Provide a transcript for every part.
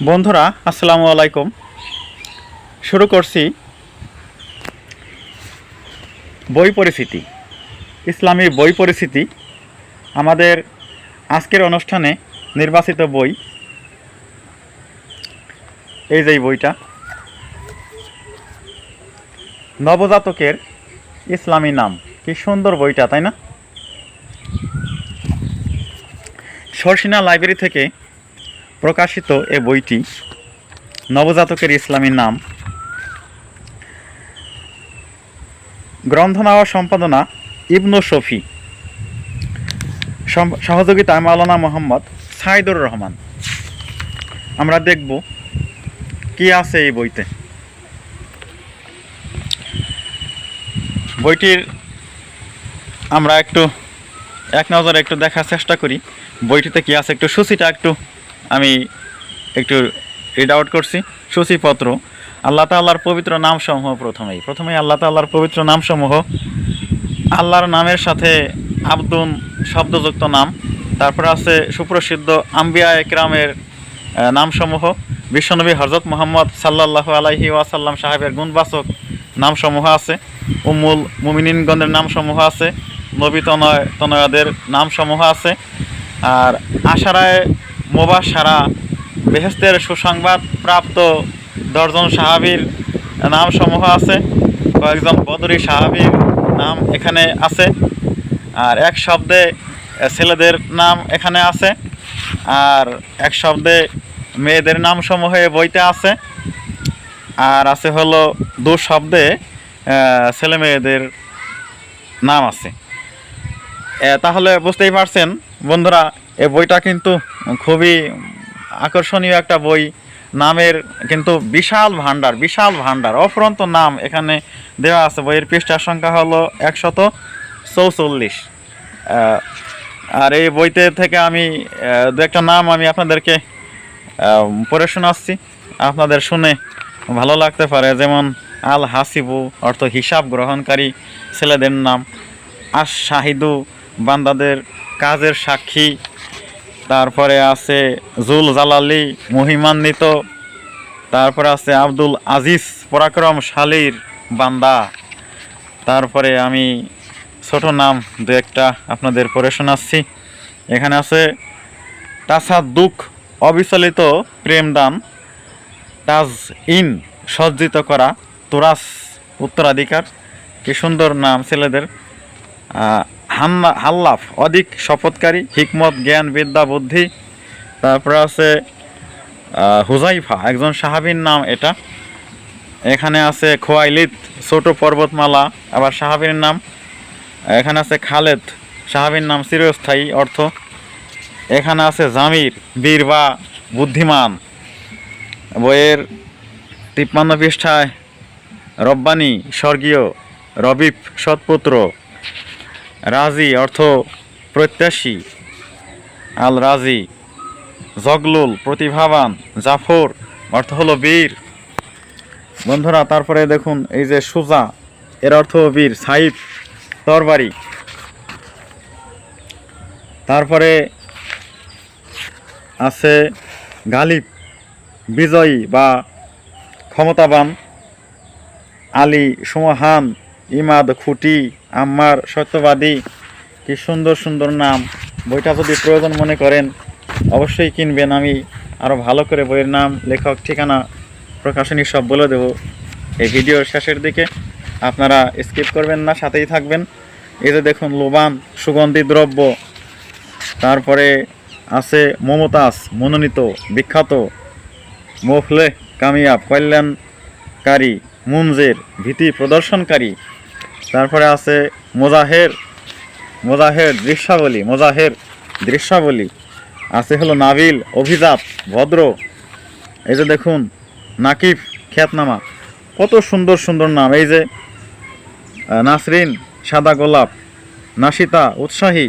বন্ধুরা, আসসালামু আলাইকুম। শুরু করছি বই পরিস্থিতি ইসলামী বই পরিস্থিতি আমাদের আজকের অনুষ্ঠানে নির্বাচিত বই এই যে বইটা, নবজাতকের ইসলামী নাম। কি সুন্দর বইটা, তাই না? সরসিনা লাইব্রেরি থেকে প্রকাশিত এ বইটি নবজাতকের ইসলামী নাম। গ্রন্থনা ও সম্পাদনা ইবনু শফি। সহযোগিতায় মাওলানা মোহাম্মদ সাইদুর রহমান। আমরা দেখব কি আছে এই বইতে। বইটির আমরা একটু এক নজরে একটু দেখার চেষ্টা করি, বইটিতে কি আছে একটু সূচিটা একটু আমি একটু রিড আউট করছি। সূচিপত্র আল্লাহ তাল্লাহর পবিত্র নামসমূহ প্রথমেই। প্রথমেই আল্লাহ তাল্লাহর পবিত্র নামসমূহ, আল্লাহর নামের সাথে আব্দুন শব্দযুক্ত নাম। তারপরে আছে সুপ্রসিদ্ধ আম্বিয়া একরামের নামসমূহ। বিশ্বনবী হজরত মোহাম্মদ সাল্লাল্লাহু আলাইহি ওয়াসাল্লাম সাহেবের গুণবাচক নামসমূহ আছে। উম্মুল মুমিনিনগণের নামসমূহ আছে। নবী তনয়, তনয়াদের নামসমূহ আছে। আর আশারায় মোবাসারা, বেহেস্তের সুসংবাদ প্রাপ্ত দশজন সাহাবীর নামসমূহ আছে। কয়েকজন বদরি সাহাবীর নাম এখানে আছে। আর এক শব্দে ছেলেদের নাম এখানে আছে। আর এক শব্দে মেয়েদের নাম সমূহ বইতে আছে। আর আছে হলো দু শব্দে ছেলে মেয়েদের নাম আছে। তাহলে বুঝতেই পারছেন বন্ধুরা এই বইটা কিন্তু খুবই আকর্ষণীয় একটা বই। নামের কিন্তু বিশাল ভান্ডার বিশাল ভান্ডার অফুরন্ত নাম এখানে দেওয়া আছে। বইয়ের পৃষ্ঠার সংখ্যা হলো একশত চৌচল্লিশ। আর এই বইতে থেকে আমি দু একটা নাম আমি আপনাদেরকে পড়ে শোনাচ্ছি। আপনাদের শুনে ভালো লাগতে পারে। যেমন আল হাসিবু, অর্থ হিসাব গ্রহণকারী ছেলেদের নাম। আশ শাহিদু বান্দাদের কাজের সাক্ষী তারপরে আছে জুল জালালি মহিমান্বিত। তারপরে আছে আব্দুল আজিজ, পরাক্রমশালীর বান্দা। তারপরে আমি ছোট নাম দু একটা আপনাদের পড়ে শোনাচ্ছি। এখানে আছে তাসাদুক অবিচলিত প্রেমদান তাজ ইন সজ্জিত করা তোরাস উত্তরাধিকার। কি সুন্দর নাম ছেলেদের। হাল্লাফ, অধিক শপথকারী, হিকমত, জ্ঞান, বিদ্যা, বুদ্ধি। তারপরে আছে হুজাইফা, একজন সাহাবীর নাম এটা। এখানে আছে খোয়াইলিত ছোট পর্বতমালা, আবার সাহাবীর নাম। এখানে আছে খালেদ, সাহাবীর নাম চিরস্থায়ী অর্থ। এখানে আছে জামির, বীর বা বুদ্ধিমান। বইয়ের তিপ্পান্ন পৃষ্ঠায়, রব্বানি, স্বর্গীয় রবিপ সৎপুত্র। রাজি অর্থ প্রত্যাশী। আল রাজি, জগলুল, প্রতিভাবান, জাফর, অর্থ হলো বীর। বন্ধুরা, তারপরে দেখুন এই যে সুজা, এর অর্থ বীর, সাইফ, তরবারি। তারপরে আছে গালিব, বিজয়ী বা ক্ষমতাবান আলী, সুমহান ইমাদ খুঁটি, আম্মার সত্যবাদী। কি সুন্দর সুন্দর নাম। বইটা যদি প্রয়োজন মনে করেন, অবশ্যই কিনবেন আমি। আরও ভালো করে বইয়ের নাম, লেখক, ঠিকানা, প্রকাশনী সব বলে দেব। এই ভিডিওর শেষের দিকে আপনারা স্কিপ করবেন না, সাথেই থাকবেন। যে দেখুন, লোবান, সুগন্ধি দ্রব্য। তারপরে আছে মমতাজ, মনোনীত, বিখ্যাত মোফলে কামিয়াব, কল্যাণকারী, মুনজের, ভীতি প্রদর্শনকারী তারপরে আছে মোজাহের মোজাহের দৃশ্যাবলী মোজাহের দৃশ্যাবলী। আছে হলো নাবিল, অভিজাত, ভদ্র। এই যে দেখুন, নাকিব খ্যাতনামা। কত সুন্দর সুন্দর নাম। এই যে নাসরিন, সাদা গোলাপ, নাসিতা, উৎসাহী।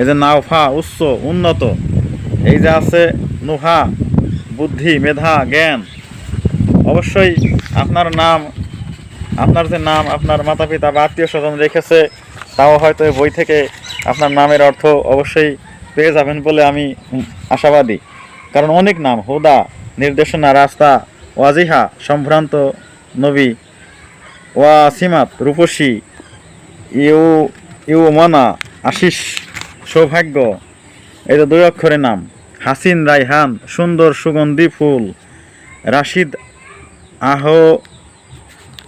এই যে নাওফা, উচ্চ, উন্নত। এই যে আছে নুহা, বুদ্ধি, মেধা, জ্ঞান। অবশ্যই আপনার নাম আপনার যে নাম, আপনার মাতা পিতা বা আত্মীয় স্বজন রেখেছে, তাও হয়তো বই থেকে আপনার নামের অর্থ অবশ্যই পেয়ে যাবেন বলে আমি আশাবাদী। কারণ অনেক নাম, হুদা, নির্দেশনা, রাস্তা, ওয়াজিহা, সম্ভ্রান্ত নবী, ওয়াসিমাত, রূপসী, ইউ ইউ মনা আশিস, সৌভাগ্য তো দুই অক্ষরের নাম, হাসিন রাইহান সুন্দর, সুগন্ধি, ফুল, রাশিদ আহ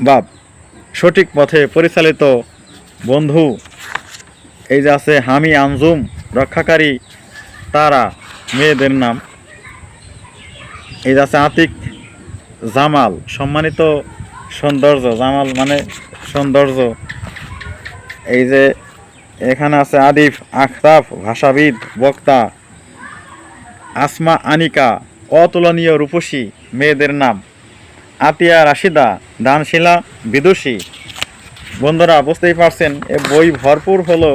বাব সঠিক পথে পরিচালিত বন্ধু। এই যে আছে হামি আঞ্জুম রক্ষাকারী তারা, মেয়েদের নাম। এই যে আছে আতিক জামাল, সম্মানিত সৌন্দর্য, জামাল মানে সৌন্দর্য। এই যে এখানে আছে আদিফ আখতাফ ভাষাবিদ, বক্তা। আসমা, আনিকা, অতুলনীয় রূপসী, মেয়েদের নাম। আতিয়া রাশিদা, দানশিলা, বিদুষী। বন্ধুরা, বুঝতেই পারছেন, এ বই ভরপুর হলো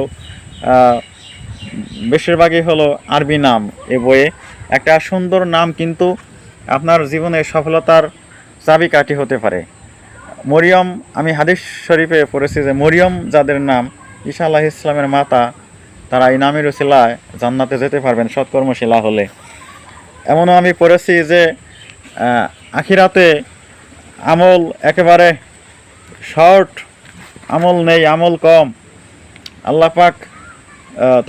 বেশিরভাগই হলো আরবি নাম। এ বইয়ে একটা সুন্দর নাম কিন্তু আপনার জীবনে সফলতার চাবিকাঠি হতে পারে। মরিয়ম, আমি হাদিস শরীফে পড়েছি যে মরিয়ম যাদের নাম ঈশা আলাহ ইসলামের মাতা, তারা এই নামের শিলায় জান্নাতে যেতে পারবেন সৎকর্মশিলা হলে। এমনও আমি পড়েছি যে আখিরাতে আমল একেবারে শর্ট, আমল নেই, আমল কম। আল্লাহ পাক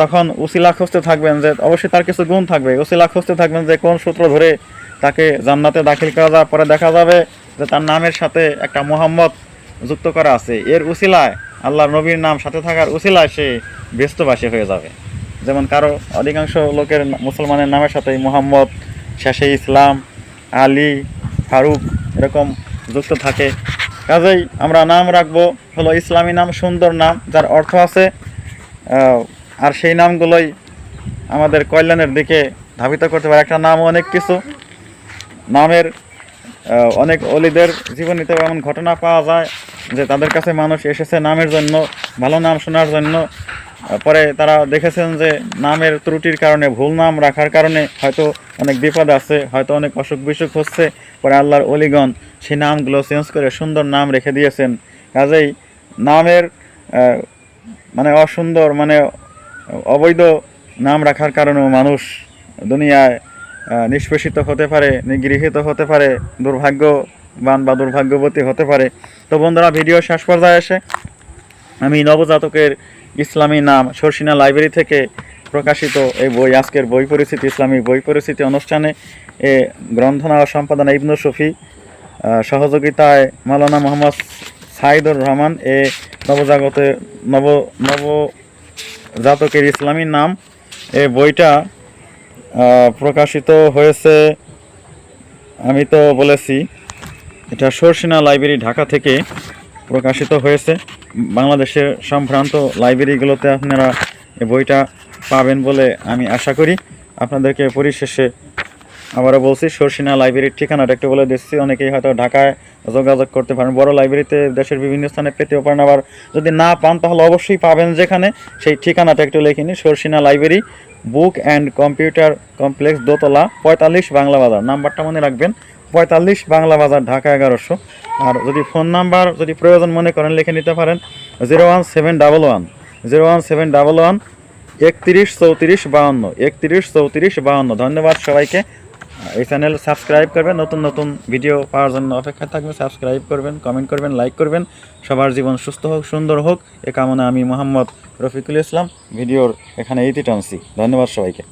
তখন উসিলা খুঁজতে থাকবেন যে অবশ্যই তার কিছু গুণ থাকবে। উসিলা খুঁজতে থাকবেন যে কোন সূত্র ধরে তাকে জান্নাতে দাখিল করা যায়। পরে দেখা যাবে যে তার নামের সাথে একটা মোহাম্মদ যুক্ত করা আছে। এর উসিলায় আল্লাহর নবীর নাম সাথে থাকার উসিলায় সে ব্যস্তবাসী হয়ে যাবে। যেমন কারও অধিকাংশ লোকের মুসলমানের নামের সাথে মোহাম্মদ, শেষে ইসলাম, আলী, ফারুক, এরকম যুক্ত থাকে। কাজেই আমরা নাম রাখব হলো ইসলামী নাম, সুন্দর নাম, যার অর্থ আছে আর সেই নামগুলোই আমাদের কল্যাণের দিকে ধাবিত করতে পারে। একটা নাম অনেক কিছু। নামের অনেক অলিদের জীবনীতে এমন ঘটনা পাওয়া যায় যে তাদের কাছে মানুষ এসেছে নামের জন্য, ভালো নাম শোনার জন্য। পরে তারা দেখেছেন যে নামের ত্রুটির কারণে, ভুল নাম রাখার কারণে হয়তো অনেক বিপদ আছে, হয়তো অনেক অসুখ বিসুখ হচ্ছে। পরে আল্লাহর অলিগণ সেই নামগুলো চেঞ্জ করে সুন্দর নাম রেখে দিয়েছেন। কাজেই নামের মানে অসুন্দর মানে অবৈধ নাম রাখার কারণেও মানুষ দুনিয়ায় নিষ্পেষিত হতে পারে, নিগৃহীত হতে পারে, দুর্ভাগ্যবান বা দুর্ভাগ্যবতী হতে পারে। তো বন্ধুরা, ভিডিও শেষ পর্যায়ে এসে আমি নবজাতকের ইসলামী নাম শর্ষিনা লাইব্রেরি থেকে প্রকাশিত এই বই, আজকের বই পরিস্থিতি ইসলামী বই পরিস্থিতি অনুষ্ঠানে এ গ্রন্থনা সম্পাদনা ইবনু শফি সহযোগিতায় মাওলানা মোহাম্মদ সাইদুর রহমান, এ নবজাগতে, নব, নবজাতকের ইসলামী নাম। এই বইটা প্রকাশিত হয়েছে, আমি তো বলেছি, এটা সরসিনা লাইব্রেরি ঢাকা থেকে প্রকাশিত হয়েছে। বাংলাদেশের সম্ভ্রান্ত লাইব্রেরিগুলোতে আপনারা বইটা পাবেন বলে আমি আশা করি। আপনাদেরকে পরিশেষে আবারও বলছি, সরসিনা লাইব্রেরির ঠিকানাটা একটু বলে দিচ্ছি। অনেকেই হয়তো ঢাকায় যোগাযোগ করতে পারেন। বড় লাইব্রেরিতে দেশের বিভিন্ন স্থানে পেতেও পারেন। আবার যদি না পান, তাহলে অবশ্যই পাবেন যেখানে। সেই ঠিকানাটা একটু লিখে নিন, Sarsina library, book and computer complex দোতলা, পঁয়তাল্লিশ বাংলা বাজার। নাম্বারটা মনে রাখবেন পঁয়তাল্লিশ, বাংলা বাজার, ঢাকা এগারোশো। আর যদি ফোন নাম্বার, যদি প্রয়োজন মনে করেন, লিখে নিতে পারেন, zero one seven double one, zero one seven double one, একত্রিশ চৌত্রিশ বাহান্ন, একত্রিশ চৌত্রিশ বাহান্ন। ধন্যবাদ সবাইকে। এই চ্যানেল সাবস্ক্রাইব করবেন, নতুন নতুন ভিডিও পাওয়ার জন্য অপেক্ষায় থাকবে সাবস্ক্রাইব করবেন, কমেন্ট করবেন, লাইক করবেন। সবার জীবন সুস্থ হোক, সুন্দর হোক। এ কামনা আমি মোহাম্মদ রফিকুল ইসলাম, ভিডিওর এখানে ইতি টানছি ধন্যবাদ সবাইকে।